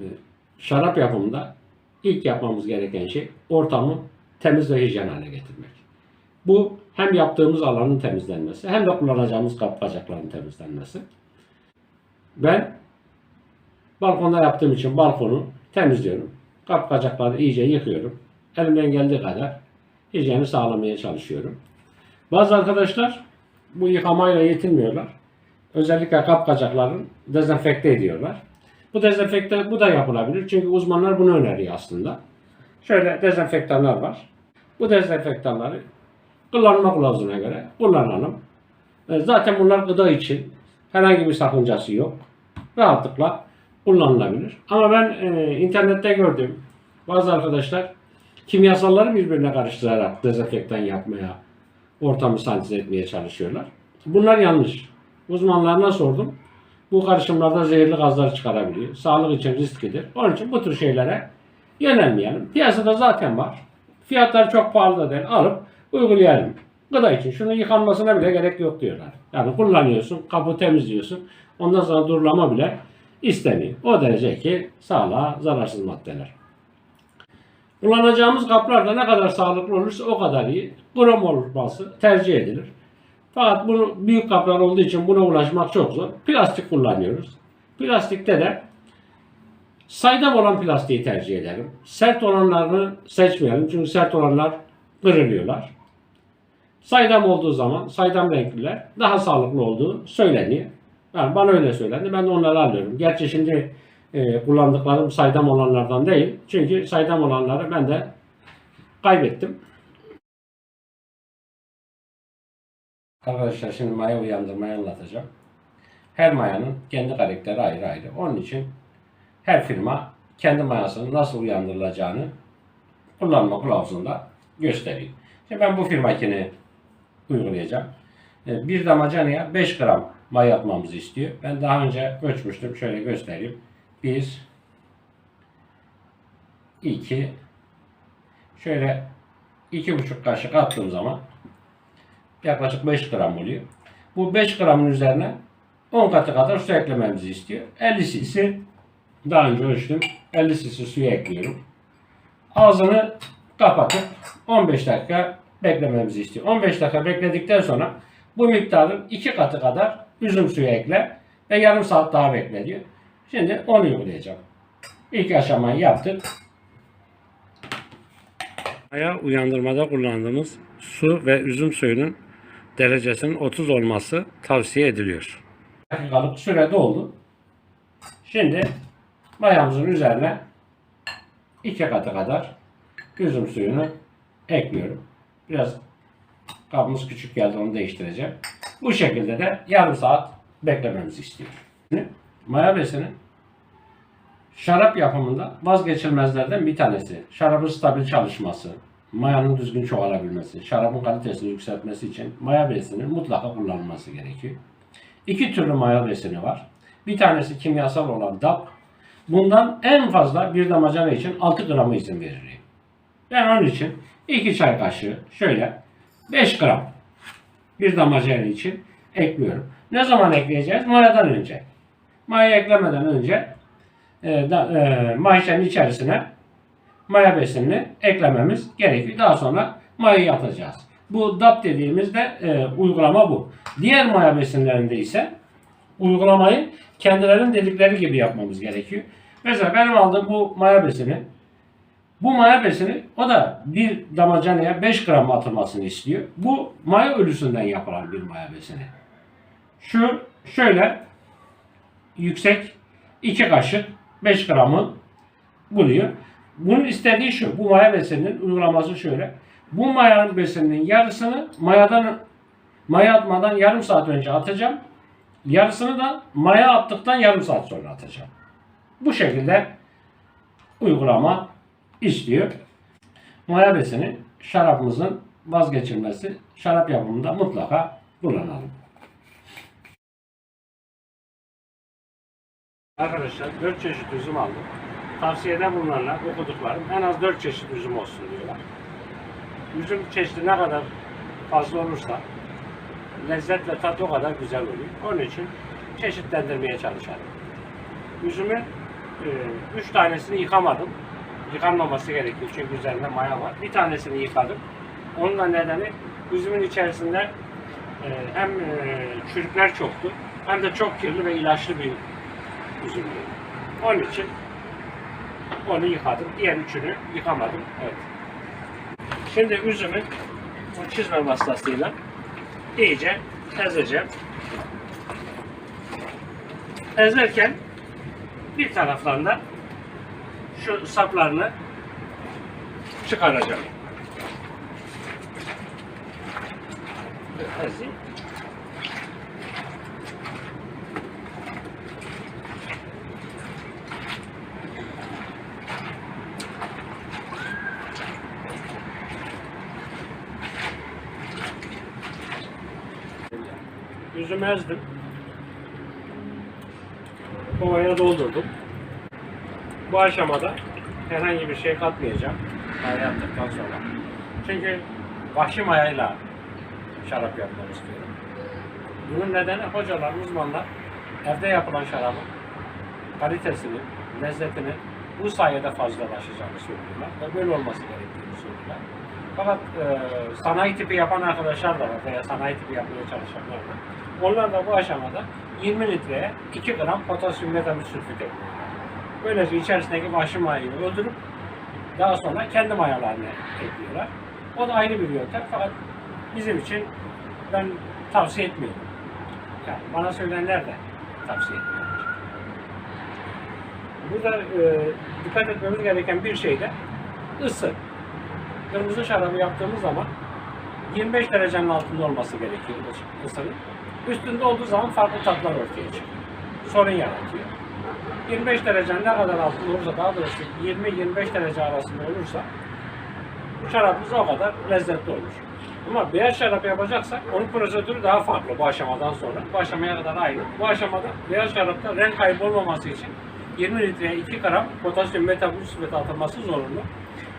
e, şarap yapımında ilk yapmamız gereken şey ortamı temiz ve hijyen hale getirmek. Bu hem yaptığımız alanın temizlenmesi hem de kullanacağımız kap bacakların temizlenmesi. Ben balkonda yaptığım için balkonu temizliyorum. Kap bacakları iyice yıkıyorum. Elimden geldiği kadar hijyeni sağlamaya çalışıyorum. Bazı arkadaşlar bu yıkamayla yetinmiyorlar. Özellikle kap bacaklarını dezenfekte ediyorlar. Bu dezenfekte bu da yapılabilir. Çünkü uzmanlar bunu öneriyor aslında. Şöyle dezenfektanlar var. Bu dezenfektanları kullanma kılavuzuna göre kullanalım. E, Zaten bunlar gıda için herhangi bir sakıncası yok. Rahatlıkla kullanılabilir. Ama ben e, internette gördüm. Bazı arkadaşlar kimyasalları birbirine karıştırarak dezenfektan yapmaya, ortamı sanitize etmeye çalışıyorlar. Bunlar yanlış. Uzmanlarına sordum. Bu karışımlarda zehirli gazlar çıkarabiliyor. Sağlık için risklidir. Onun için bu tür şeylere yönelmeyelim. Piyasada zaten var. Fiyatlar çok pahalı da değil. Alıp uygulayalım. Gıda için şunu yıkanmasına bile gerek yok diyorlar. Yani kullanıyorsun, kapı temizliyorsun. Ondan sonra durulama bile istemiyor. O derece ki sağlığa zararsız maddeler. Kullanacağımız kaplar da ne kadar sağlıklı olursa o kadar iyi. Krom olması tercih edilir. Fakat bunu büyük kaplar olduğu için buna ulaşmak çok zor. Plastik kullanıyoruz. Plastikte de saydam olan plastiği tercih edelim. Sert olanlarını seçmeyelim. Çünkü sert olanlar kırılıyorlar. Saydam olduğu zaman saydam renkliler daha sağlıklı olduğu söyleniyor. Yani bana öyle söylendi. Ben de onları alıyorum. Gerçi şimdi e, kullandıklarım saydam olanlardan değil. Çünkü saydam olanları ben de kaybettim. Arkadaşlar şimdi maya uyandırmayı anlatacağım. Her mayanın kendi karakteri ayrı ayrı. Onun için her firma kendi mayasının nasıl uyandırılacağını kullanma kılavuzunda gösteriyor. Şimdi ben bu firmakini uygulayacağım. E, Bir damacanaya 5 gram maya atmamızı istiyor. Ben daha önce ölçmüştüm. Şöyle göstereyim. 1 2 şöyle 2,5 kaşık attığım zaman yaklaşık 5 gram oluyor. Bu 5 gramın üzerine 10 katı kadar su eklememizi istiyor. 50 cc daha önce ölçtüm. 50 cc suyu ekliyorum. Ağzını kapatıp 15 dakika beklememizi istiyor. 15 dakika bekledikten sonra bu miktarın 2 katı kadar üzüm suyu ekle ve yarım saat daha bekle diyor. Şimdi onu uygulayacağım. İlk aşamayı yaptık. Maya uyandırmada kullandığımız su ve üzüm suyunun derecesinin 30 olması tavsiye ediliyor. Dakikalık süre doldu. Şimdi mayamızın üzerine iki katı kadar üzüm suyunu ekliyorum. Biraz kabımız küçük geldi onu değiştireceğim. Bu şekilde de yarım saat beklememizi istiyor. Maya besini Şarap yapımında vazgeçilmezlerden bir tanesi. Şarabın stabil çalışması, mayanın düzgün çoğalabilmesi, şarabın kalitesini yükseltmesi için maya besinin mutlaka kullanılması gerekiyor. İki türlü maya besini var. Bir tanesi kimyasal olan DAP. Bundan en fazla bir damacana için 6 gramı izin veriliyor. Ben onun için 2 çay kaşığı şöyle 5 gram bir damacana için ekliyorum. Ne zaman ekleyeceğiz? Mayadan önce. Maya eklemeden önce e, da, e, mayışanın içerisine maya besinini eklememiz gerekiyor. Daha sonra mayayı atacağız. Bu DAP dediğimizde e, uygulama bu. Diğer maya besinlerinde ise uygulamayı kendilerinin dedikleri gibi yapmamız gerekiyor. Mesela benim aldığım bu maya besini bu maya besini o da bir damacanaya 5 gram atılmasını istiyor. Bu maya ölüsünden yapılan bir maya besini. Şu şöyle yüksek 2 kaşık 5 gramı buluyor. Bunun istediği şu. Bu maya besininin uygulaması şöyle. Bu maya besininin yarısını mayadan maya atmadan yarım saat önce atacağım. Yarısını da maya attıktan yarım saat sonra atacağım. Bu şekilde uygulama istiyor. Maya besini şarabımızın vazgeçilmesi şarap yapımında mutlaka kullanalım. Arkadaşlar 4 çeşit üzüm aldım. Tavsiyede bulunanlar okuduklarım en az 4 çeşit üzüm olsun diyorlar. Üzüm çeşidi ne kadar fazla olursa lezzet ve tat o kadar güzel oluyor. Onun için çeşitlendirmeye çalışalım. Üzümü üç tanesini yıkamadım. Yıkanmaması gerekiyor çünkü üzerinde maya var. Bir tanesini yıkadım. Onun da nedeni üzümün içerisinde e, hem e, çürükler çoktu hem de çok kirli ve ilaçlı bir üzümdü. Onun için onu yıkadım. Diğer üçünü yıkamadım. Evet. Şimdi üzümün bu çizme vasıtasıyla iyice ezeceğim. Ezerken bir taraftan da şu saplarını çıkaracağım. Ezeyim. Yüzümü ezdim. Kovaya doldurdum. Bu aşamada herhangi bir şey katmayacağım. Maya yaptıktan sonra. Çünkü vahşi mayayla şarap yapmak istiyorum. Bunun nedeni hocalar, uzmanlar evde yapılan şarabın kalitesini, lezzetini bu sayede fazlalaşacağını söylüyorlar ve böyle olması söylüyorlar. Fakat e, sanayi tipi yapan arkadaşlar da var veya sanayi tipi yapmaya çalışanlar var. Onlar da bu aşamada 20 litreye 2 gram potasyum metamil sülfit. Böylece içerisindeki vahşi mayayı öldürüp daha sonra kendi mayalarını ekliyorlar. O da ayrı bir yöntem fakat bizim için ben tavsiye etmiyorum. Yani bana söylenenler de tavsiye etmiyorlar. Burada e, dikkat etmemiz gereken bir şey de ısı. Kırmızı şarabı yaptığımız zaman 25 derecenin altında olması gerekiyor ısının. Üstünde olduğu zaman farklı tatlar ortaya çıkıyor. Sorun yaratıyor. 25 derecenin ne kadar altında olursa, daha doğrusu 20-25 derece arasında olursa şarabımız o kadar lezzetli olur. Ama beyaz şarap yapacaksak onun prosedürü daha farklı bu aşamadan sonra. Bu aşamaya kadar aynı. Bu aşamada beyaz şarapta renk kaybı olmaması için 20 litreye 2 gram potasyum metabolizmet atılması zorunlu.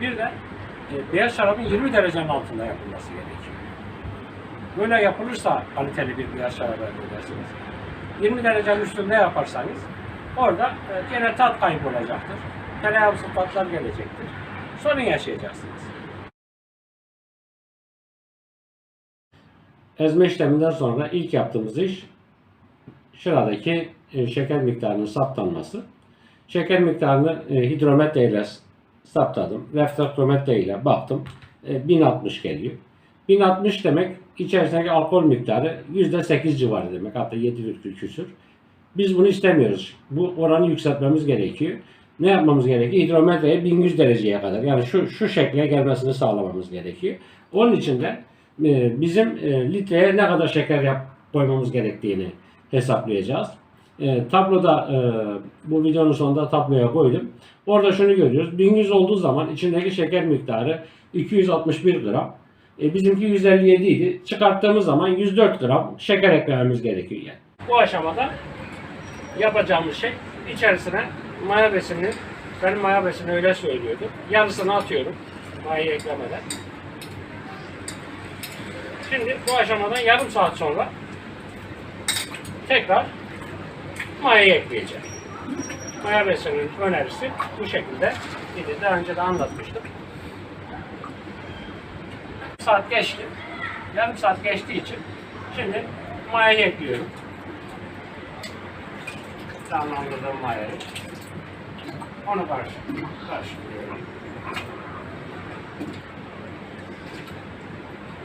Bir de e, beyaz şarabın 20 derecenin altında yapılması gerekiyor. Böyle yapılırsa kaliteli bir beyaz şarap elde edersiniz. 20 derecenin üstünde yaparsanız orada e, gene tat kaybı olacaktır. Tereyağımsı tatlar gelecektir. Sorun yaşayacaksınız. Ezme işleminden sonra ilk yaptığımız iş şuradaki e, şeker miktarının saptanması. Şeker miktarını e, hidrometre ile saptadım. Refraktometre ile baktım. E, 1060 geliyor. 1060 demek içerisindeki alkol miktarı %8 civarı demek. Hatta 7,1 küsür. Biz bunu istemiyoruz. Bu oranı yükseltmemiz gerekiyor. Ne yapmamız gerekiyor? Hidrometreye 1100 dereceye kadar yani şu şu şekle gelmesini sağlamamız gerekiyor. Onun için de e, bizim e, litreye ne kadar şeker yap, koymamız gerektiğini hesaplayacağız. E, tabloda e, bu videonun sonunda tabloya koydum. Orada şunu görüyoruz. 1100 olduğu zaman içindeki şeker miktarı 261 gram. E, bizimki 157 idi. Çıkarttığımız zaman 104 gram şeker eklememiz gerekiyor yani. Bu aşamada yapacağımız şey içerisine maya besini benim maya besini öyle söylüyordu. Yarısını atıyorum mayayı eklemeden. Şimdi bu aşamadan yarım saat sonra tekrar mayayı ekleyeceğim. Maya besinin önerisi bu şekilde. idi. Daha önce de anlatmıştım. saat geçti. Yarım saat geçtiği için şimdi mayayı ekliyorum. Canlandırdığım mayayı. Onu karıştırıyorum.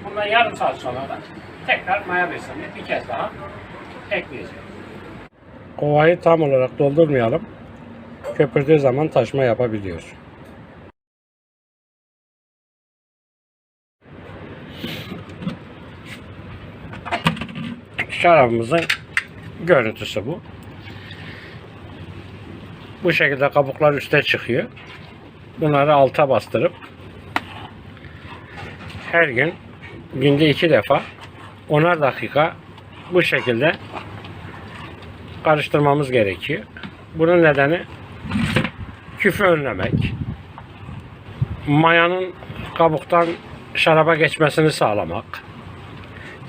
Bundan yarım saat sonra da tekrar maya besinini bir kez daha ekleyeceğim. Kovayı tam olarak doldurmayalım. Köpürdüğü zaman taşma yapabiliyor. Şarabımızın görüntüsü bu. Bu şekilde kabuklar üste çıkıyor. Bunları alta bastırıp her gün günde iki defa onar dakika bu şekilde karıştırmamız gerekiyor. Bunun nedeni küfü önlemek. Mayanın kabuktan şaraba geçmesini sağlamak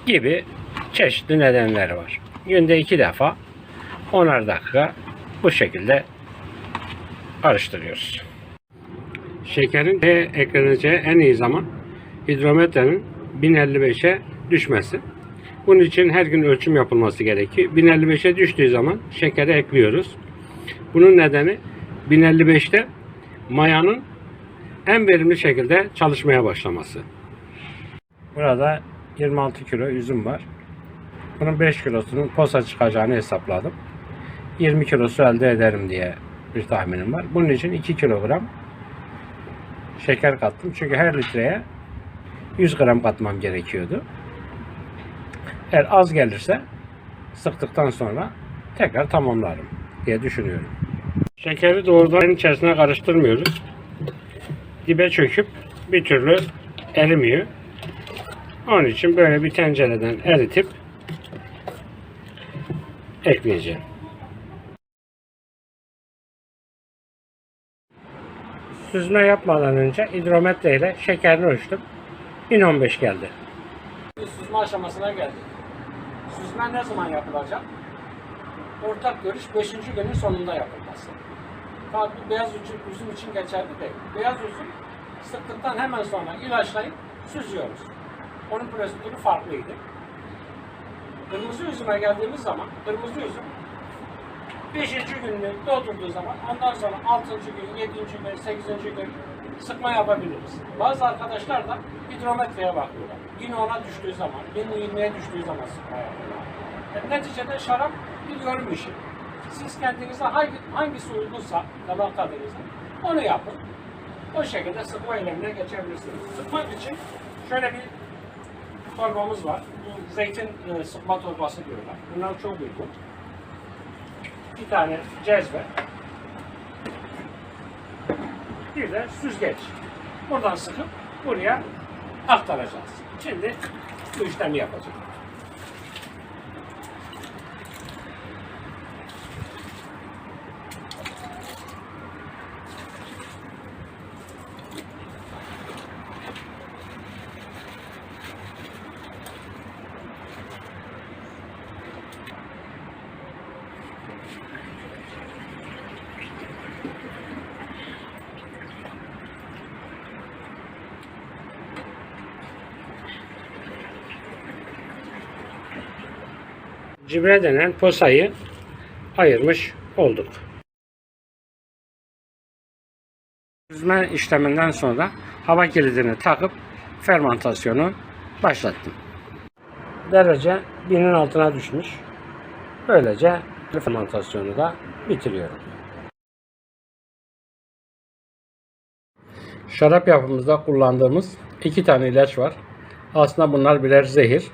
gibi çeşitli nedenleri var. Günde iki defa onar dakika bu şekilde karıştırıyoruz. Şekerin ekleneceği en iyi zaman hidrometrenin 1055'e düşmesi. Bunun için her gün ölçüm yapılması gerekiyor. 1055'e düştüğü zaman şekeri ekliyoruz. Bunun nedeni 1055'te mayanın en verimli şekilde çalışmaya başlaması. Burada 26 kilo üzüm var. Bunun 5 kilosunun posa çıkacağını hesapladım. 20 kilosu elde ederim diye bir tahminim var. Bunun için 2 kilogram şeker kattım. Çünkü her litreye 100 gram katmam gerekiyordu. Eğer az gelirse sıktıktan sonra tekrar tamamlarım diye düşünüyorum. Şekeri doğrudan içerisine karıştırmıyoruz. Dibe çöküp bir türlü erimiyor. Onun için böyle bir tencereden eritip ekleyeceğim. Süzme yapmadan önce hidrometre ile şekerini ölçtüm. 1015 geldi. Süzme aşamasına geldik. Süzme ne zaman yapılacak? Ortak görüş 5. günün sonunda yapılması. Tabii bu beyaz üzüm için geçerli değil. Beyaz üzüm sıktıktan hemen sonra ilaçlayıp süzüyoruz. Onun prosedürü farklıydı. Kırmızı üzüme geldiğimiz zaman kırmızı üzüm 5. gününü doldurduğu zaman ondan sonra 6. gün, 7. gün, 8. gün sıkma yapabiliriz. Bazı arkadaşlar da hidrometreye bakıyorlar. Yine ona düştüğü zaman, yine 20'ye düştüğü zaman sıkma yapıyorlar. Yani neticede şarap bir görüm işi. Siz kendinize hangi, hangisi uygunsa damak tadınıza onu yapın. O şekilde sıkma eylemine geçebilirsiniz. Sıkmak için şöyle bir torbamız var. Bu zeytin e, sıkma torbası diyorlar. Bunlar çok uygun. Bir tane cezve. Bir de süzgeç. Buradan sıkıp buraya aktaracağız. Şimdi bu işlemi yapacağız. Cibre denen posayı ayırmış olduk. Süzme işleminden sonra hava kilidini takıp fermentasyonu başlattım. Derece binin altına düşmüş. Böylece fermentasyonu da bitiriyorum. Şarap yapımızda kullandığımız iki tane ilaç var. Aslında bunlar birer zehir.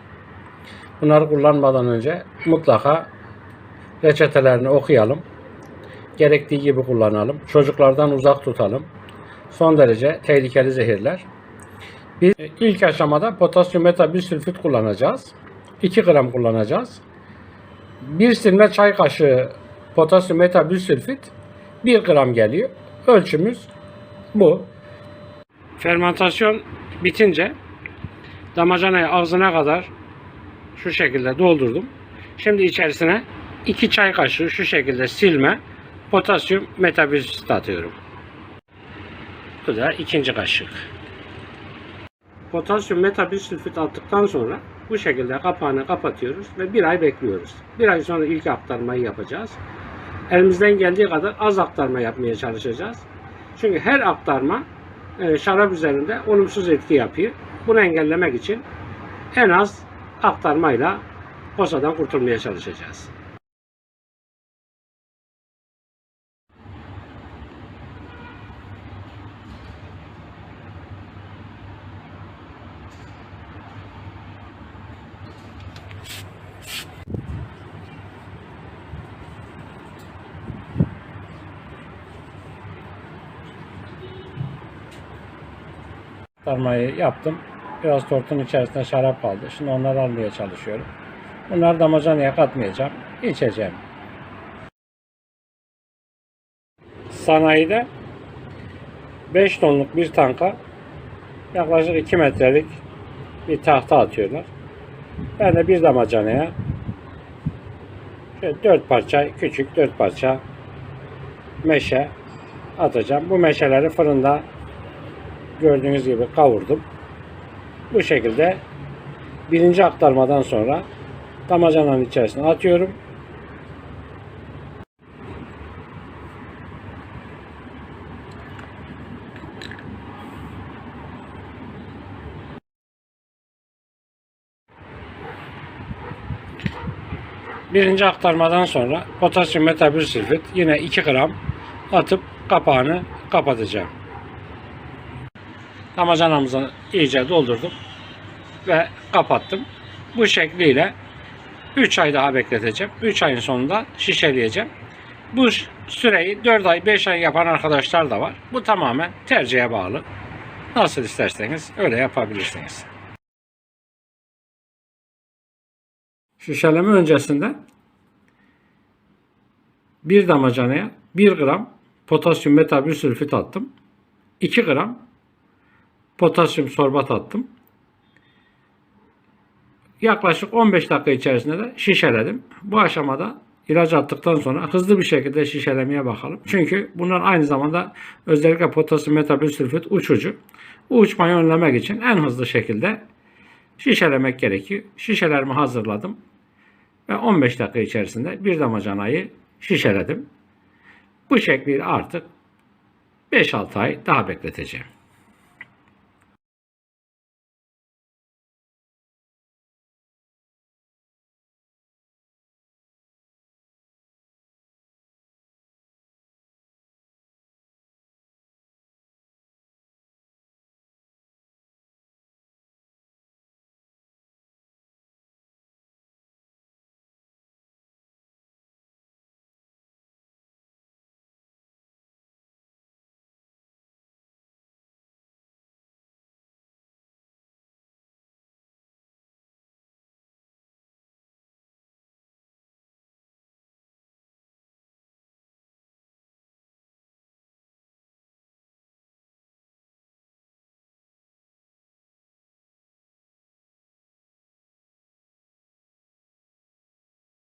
Bunları kullanmadan önce mutlaka reçetelerini okuyalım. Gerektiği gibi kullanalım. Çocuklardan uzak tutalım. Son derece tehlikeli zehirler. Biz ilk aşamada potasyum metabilsülfit kullanacağız. 2 gram kullanacağız. 1 silme çay kaşığı potasyum metabilsülfit 1 gram geliyor. Ölçümüz bu. Fermentasyon bitince damacanayı ağzına kadar şu şekilde doldurdum. Şimdi içerisine 2 çay kaşığı şu şekilde silme potasyum metabilsit atıyorum. Bu da ikinci kaşık. Potasyum metabilsülfit attıktan sonra bu şekilde kapağını kapatıyoruz ve bir ay bekliyoruz. Bir ay sonra ilk aktarmayı yapacağız. Elimizden geldiği kadar az aktarma yapmaya çalışacağız. Çünkü her aktarma şarap üzerinde olumsuz etki yapıyor. Bunu engellemek için en az aktarmayla posadan kurtulmaya çalışacağız. Aktarmayı yaptım. Biraz tortun içerisinde şarap kaldı. Şimdi onları almaya çalışıyorum. Bunları damacanaya katmayacağım. İçeceğim. Sanayide 5 tonluk bir tanka yaklaşık 2 metrelik bir tahta atıyorlar. Ben de bir damacanaya şöyle 4 parça küçük 4 parça meşe atacağım. Bu meşeleri fırında gördüğünüz gibi kavurdum. Bu şekilde birinci aktarmadan sonra damacananın içerisine atıyorum. Birinci aktarmadan sonra potasyum metabilsülfit yine 2 gram atıp kapağını kapatacağım. Damacanamızı iyice doldurdum ve kapattım. Bu şekliyle 3 ay daha bekleteceğim. 3 ayın sonunda şişeleyeceğim. Bu süreyi 4 ay 5 ay yapan arkadaşlar da var. Bu tamamen tercihe bağlı. Nasıl isterseniz öyle yapabilirsiniz. Şişeleme öncesinde bir damacanaya 1 gram potasyum metabilsülfit attım. 2 gram potasyum sorbat attım. Yaklaşık 15 dakika içerisinde de şişeledim. Bu aşamada ilaç attıktan sonra hızlı bir şekilde şişelemeye bakalım. Çünkü bunlar aynı zamanda özellikle potasyum metabilsülfit uçucu. Bu uçmayı önlemek için en hızlı şekilde şişelemek gerekiyor. Şişelerimi hazırladım ve 15 dakika içerisinde bir damacanayı şişeledim. Bu şekliyle artık 5-6 ay daha bekleteceğim.